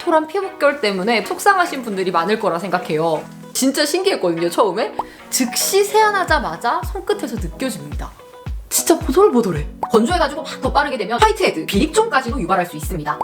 오톨토톨한 피부결 때문에 속상하신 분들이 많을 거라 생각해요. 진짜 신기했거든요, 처음에. 즉시 세안하자마자 손끝에서 느껴집니다. 진짜 보들보들해. 건조해가지고 막 더 빠르게 되면 화이트헤드, 비립종까지도 유발할 수 있습니다.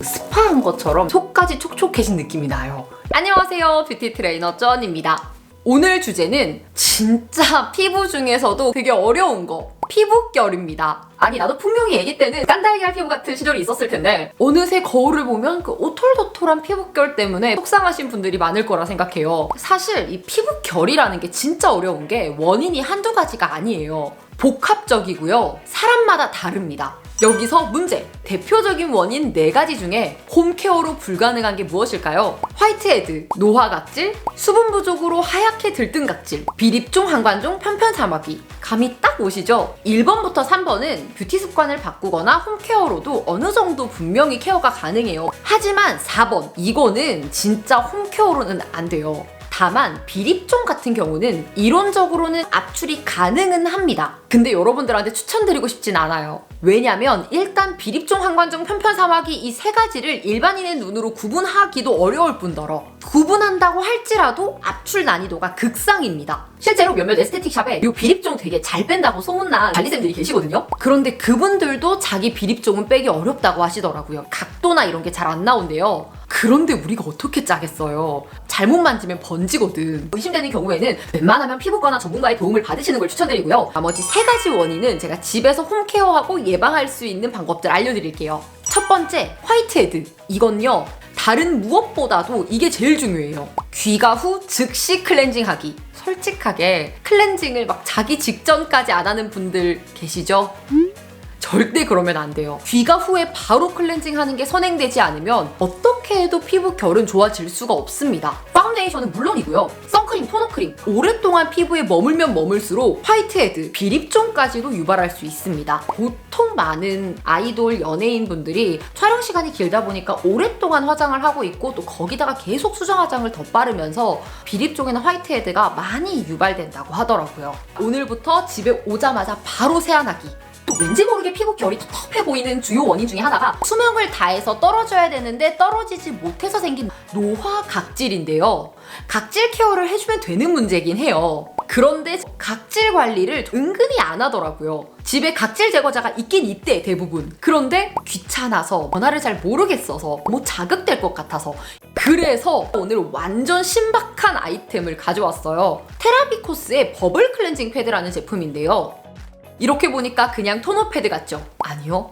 스파한 것처럼 속까지 촉촉해진 느낌이 나요. 안녕하세요. 뷰티 트레이너 쩐입니다. 오늘 주제는 진짜 피부 중에서도 되게 어려운 거. 피부결입니다. 아니 나도 분명히 애기 때는 깐달걀 피부 같은 시절이 있었을 텐데 어느새 거울을 보면 그 오톨도톨한 피부결 때문에 속상하신 분들이 많을 거라 생각해요. 사실 이 피부결이라는 게 진짜 어려운 게 원인이 한두 가지가 아니에요. 복합적이고요. 사람마다 다릅니다. 여기서 문제! 대표적인 원인 4가지 중에 홈케어로 불가능한 게 무엇일까요? 화이트헤드, 노화각질, 수분 부족으로 하얗게 들뜬 각질, 비립종, 항관종, 편편사마귀. 감이 딱 오시죠? 1번부터 3번은 뷰티 습관을 바꾸거나 홈케어로도 어느 정도 분명히 케어가 가능해요. 하지만 4번, 이거는 진짜 홈케어로는 안 돼요. 다만 비립종 같은 경우는 이론적으로는 압출이 가능은 합니다. 근데 여러분들한테 추천드리고 싶진 않아요. 왜냐면 일단 비립종, 항관종, 편편사마귀 이세 가지를 일반인의 눈으로 구분하기도 어려울 뿐더러 구분한다고 할지라도 압출 난이도가 극상입니다. 실제로 몇몇 에스테틱 샵에 이 비립종 되게 잘 뺀다고 소문난 관리쌤들이 계시거든요. 그런데 그분들도 자기 비립종은 빼기 어렵다고 하시더라고요. 각도나 이런 게 잘 안 나온대요. 그런데 우리가 어떻게 짜겠어요? 잘못 만지면 번지거든. 의심되는 경우에는 웬만하면 피부과나 전문가의 도움을 받으시는 걸 추천드리고요. 나머지 세 가지 원인은 제가 집에서 홈케어하고 예방할 수 있는 방법들 알려드릴게요. 첫 번째, 화이트헤드. 이건요. 다른 무엇보다도 이게 제일 중요해요. 귀가 후 즉시 클렌징하기. 솔직하게 클렌징을 막 자기 직전까지 안 하는 분들 계시죠? 절대 그러면 안 돼요. 귀가 후에 바로 클렌징 하는 게 선행되지 않으면 어떻게 해도 피부 결은 좋아질 수가 없습니다. 파운데이션은 물론이고요. 선크림, 토너크림, 오랫동안 피부에 머물면 머물수록 화이트헤드, 비립종까지도 유발할 수 있습니다. 보통 많은 아이돌 연예인 분들이 촬영 시간이 길다 보니까 오랫동안 화장을 하고 있고 또 거기다가 계속 수정 화장을 더 바르면서 비립종이나 화이트헤드가 많이 유발된다고 하더라고요. 오늘부터 집에 오자마자 바로 세안하기. 또 왠지 모르게 피부 결이 텁텁해 보이는 주요 원인 중에 하나가 수명을 다해서 떨어져야 되는데 떨어지지 못해서 생긴 노화 각질인데요. 각질 케어를 해주면 되는 문제긴 해요. 그런데 각질 관리를 은근히 안 하더라고요. 집에 각질 제거자가 있긴 있대 대부분. 그런데 귀찮아서 전화를 잘 모르겠어서 뭐 자극될 것 같아서 그래서 오늘 완전 신박한 아이템을 가져왔어요. 테라비코스의 버블 클렌징 패드라는 제품인데요. 이렇게 보니까 그냥 토너 패드 같죠? 아니요.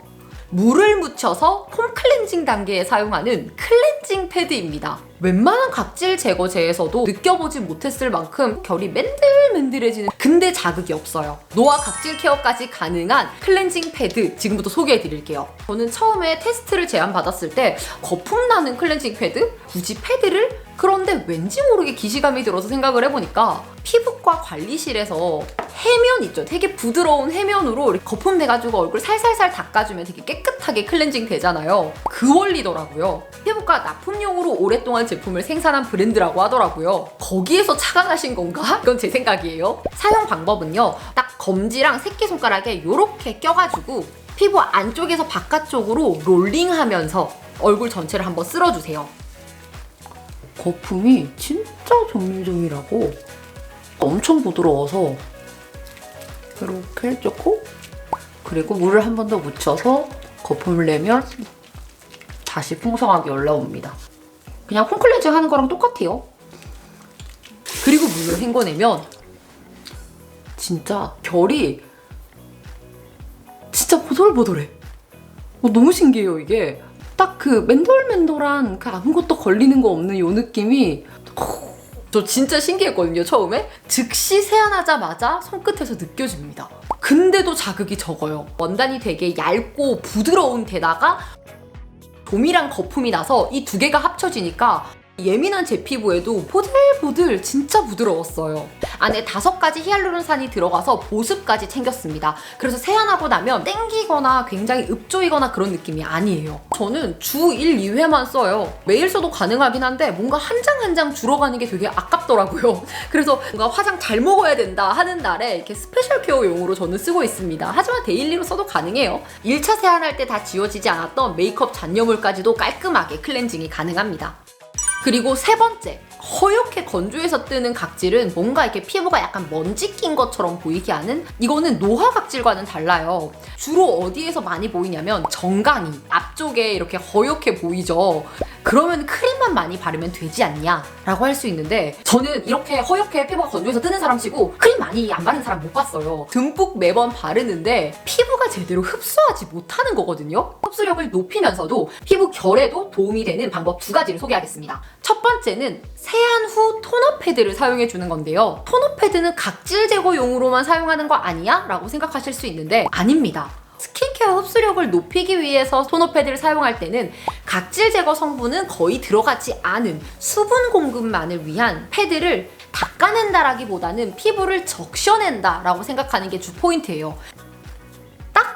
물을 묻혀서 폼 클렌징 단계에 사용하는 클렌징 패드입니다. 웬만한 각질 제거제에서도 느껴보지 못했을 만큼 결이 맨들맨들해지는 근데 자극이 없어요. 노화 각질 케어까지 가능한 클렌징 패드 지금부터 소개해 드릴게요. 저는 처음에 테스트를 제안받았을 때 거품 나는 클렌징 패드? 굳이 패드를? 그런데 왠지 모르게 기시감이 들어서 생각을 해보니까 피부과 관리실에서 해면 있죠. 되게 부드러운 해면으로 거품 내가지고 얼굴 살살살 닦아주면 되게 깨끗하게 클렌징 되잖아요. 그 원리더라고요. 피부과 납품용으로 오랫동안 제품을 생산한 브랜드라고 하더라고요. 거기에서 착안하신 건가? 이건 제 생각이에요. 사용 방법은요. 딱 검지랑 새끼손가락에 이렇게 껴가지고 피부 안쪽에서 바깥쪽으로 롤링하면서 얼굴 전체를 한번 쓸어주세요. 거품이 진짜 조밀조밀하고 엄청 부드러워서 이렇게 해주고 그리고 물을 한 번 더 묻혀서 거품을 내면 다시 풍성하게 올라옵니다. 그냥 홈클렌징 하는 거랑 똑같아요. 그리고 물을 헹궈내면 진짜 결이 진짜 보들보들해. 어, 너무 신기해요 이게. 딱 그 맨돌맨돌한 그 아무것도 걸리는 거 없는 요 느낌이 저 진짜 신기했거든요 처음에 즉시 세안하자마자 손끝에서 느껴집니다 근데도 자극이 적어요 원단이 되게 얇고 부드러운 데다가 도미랑 거품이 나서 이 두 개가 합쳐지니까 예민한 제 피부에도 보들보들 진짜 부드러웠어요. 안에 다섯 가지 히알루론산이 들어가서 보습까지 챙겼습니다. 그래서 세안하고 나면 땡기거나 굉장히 읍조이거나 그런 느낌이 아니에요. 저는 주 1, 2회만 써요. 매일 써도 가능하긴 한데 뭔가 한 장 한 장 줄어가는 게 되게 아깝더라고요. 그래서 뭔가 화장 잘 먹어야 된다 하는 날에 이렇게 스페셜 케어용으로 저는 쓰고 있습니다. 하지만 데일리로 써도 가능해요. 1차 세안할 때 다 지워지지 않았던 메이크업 잔여물까지도 깔끔하게 클렌징이 가능합니다. 그리고 세 번째, 허옇게 건조해서 뜨는 각질은 뭔가 이렇게 피부가 약간 먼지 낀 것처럼 보이게 하는 이거는 노화 각질과는 달라요. 주로 어디에서 많이 보이냐면 정강이 앞쪽에 이렇게 허옇게 보이죠. 그러면 크림만 많이 바르면 되지 않냐? 라고 할 수 있는데 저는 이렇게 허옇게 피부가 건조해서 뜨는 사람 치고 크림 많이 안 바르는 사람 못 봤어요. 듬뿍 매번 바르는데 피부가 제대로 흡수하지 못하는 거거든요. 흡수력을 높이면서도 피부 결에도 도움이 되는 방법 두 가지를 소개하겠습니다. 첫 번째는 세안 후 토너 패드를 사용해 주는 건데요. 토너 패드는 각질 제거용으로만 사용하는 거 아니야? 라고 생각하실 수 있는데 아닙니다. 스킨케어 흡수력을 높이기 위해서 토너 패드를 사용할 때는 각질 제거 성분은 거의 들어가지 않은 수분 공급만을 위한 패드를 닦아낸다라기보다는 피부를 적셔낸다라고 생각하는 게 주 포인트예요.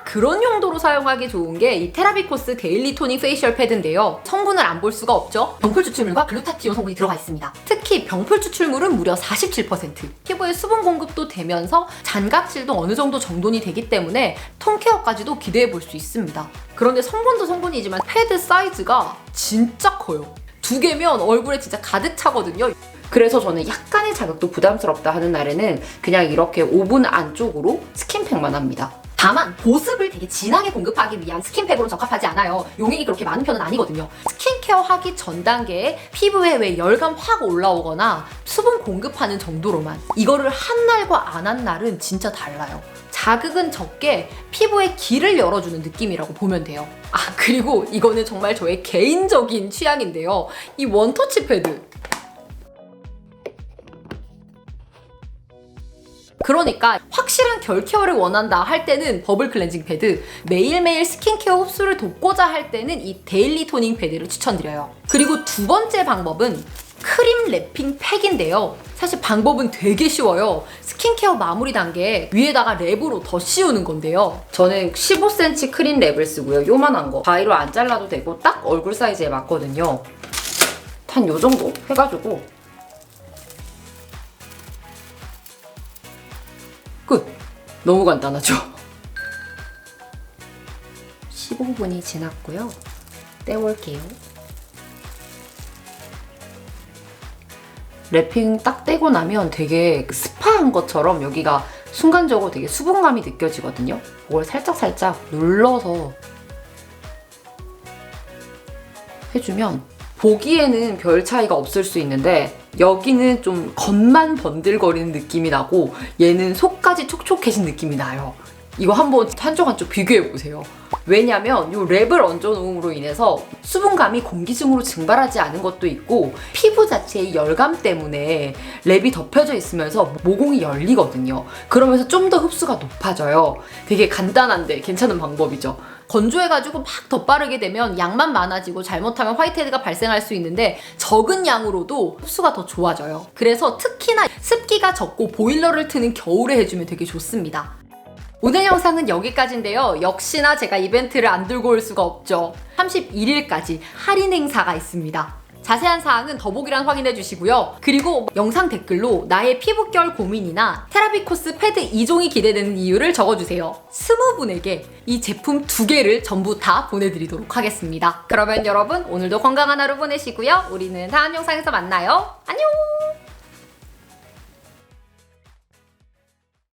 딱 그런 용도로 사용하기 좋은 게 이 테라비코스 데일리 토닝 페이셜 패드인데요. 성분을 안 볼 수가 없죠. 병풀 추출물과 글루타티온 성분이 들어가 있습니다. 특히 병풀 추출물은 무려 47%. 피부에 수분 공급도 되면서 잔각질도 어느 정도 정돈이 되기 때문에 톤 케어까지도 기대해 볼 수 있습니다. 그런데 성분도 성분이지만 패드 사이즈가 진짜 커요. 두 개면 얼굴에 진짜 가득 차거든요. 그래서 저는 약간의 자극도 부담스럽다 하는 날에는 그냥 이렇게 오븐 안쪽으로 스킨팩만 합니다. 다만 보습을 되게 진하게 공급하기 위한 스킨팩으로 적합하지 않아요. 용액이 그렇게 많은 편은 아니거든요. 스킨케어 하기 전 단계에 피부에 왜 열감 확 올라오거나 수분 공급하는 정도로만 이거를 한 날과 안 한 날은 진짜 달라요. 자극은 적게 피부에 길을 열어주는 느낌이라고 보면 돼요. 아 그리고 이거는 정말 저의 개인적인 취향인데요. 이 원터치 패드 그러니까 확실한 결 케어를 원한다 할 때는 버블 클렌징 패드, 매일매일 스킨케어 흡수를 돕고자 할 때는 이 데일리 토닝 패드를 추천드려요. 그리고 두 번째 방법은 크림 랩핑 팩인데요. 사실 방법은 되게 쉬워요. 스킨케어 마무리 단계에 위에다가 랩으로 더 씌우는 건데요. 저는 15cm 크림 랩을 쓰고요. 요만한 거. 가위로 안 잘라도 되고 딱 얼굴 사이즈에 맞거든요. 한요 정도 해가지고 너무 간단하죠? 15분이 지났고요. 떼올게요. 랩핑 딱 떼고 나면 되게 스파한 것처럼 여기가 순간적으로 되게 수분감이 느껴지거든요. 그걸 살짝살짝 눌러서 해주면 보기에는 별 차이가 없을 수 있는데 여기는 좀 겉만 번들거리는 느낌이 나고 얘는 속까지 촉촉해진 느낌이 나요. 이거 한번 한쪽 한쪽 비교해 보세요. 왜냐면 이 랩을 얹어놓음으로 인해서 수분감이 공기 중으로 증발하지 않은 것도 있고 피부 자체의 열감 때문에 랩이 덮여져 있으면서 모공이 열리거든요. 그러면서 좀 더 흡수가 높아져요. 되게 간단한데 괜찮은 방법이죠. 건조해가지고 막 덧바르게 되면 양만 많아지고 잘못하면 화이트헤드가 발생할 수 있는데 적은 양으로도 흡수가 더 좋아져요. 그래서 특히나 습기가 적고 보일러를 트는 겨울에 해주면 되게 좋습니다. 오늘 영상은 여기까지인데요. 역시나 제가 이벤트를 안 들고 올 수가 없죠. 31일까지 할인 행사가 있습니다. 자세한 사항은 더보기란 확인해 주시고요. 그리고 영상 댓글로 나의 피부결 고민이나 테라비 코스 패드 2종이 기대되는 이유를 적어주세요. 20분에게 이 제품 두 개를 전부 다 보내드리도록 하겠습니다. 그러면 여러분 오늘도 건강한 하루 보내시고요. 우리는 다음 영상에서 만나요. 안녕!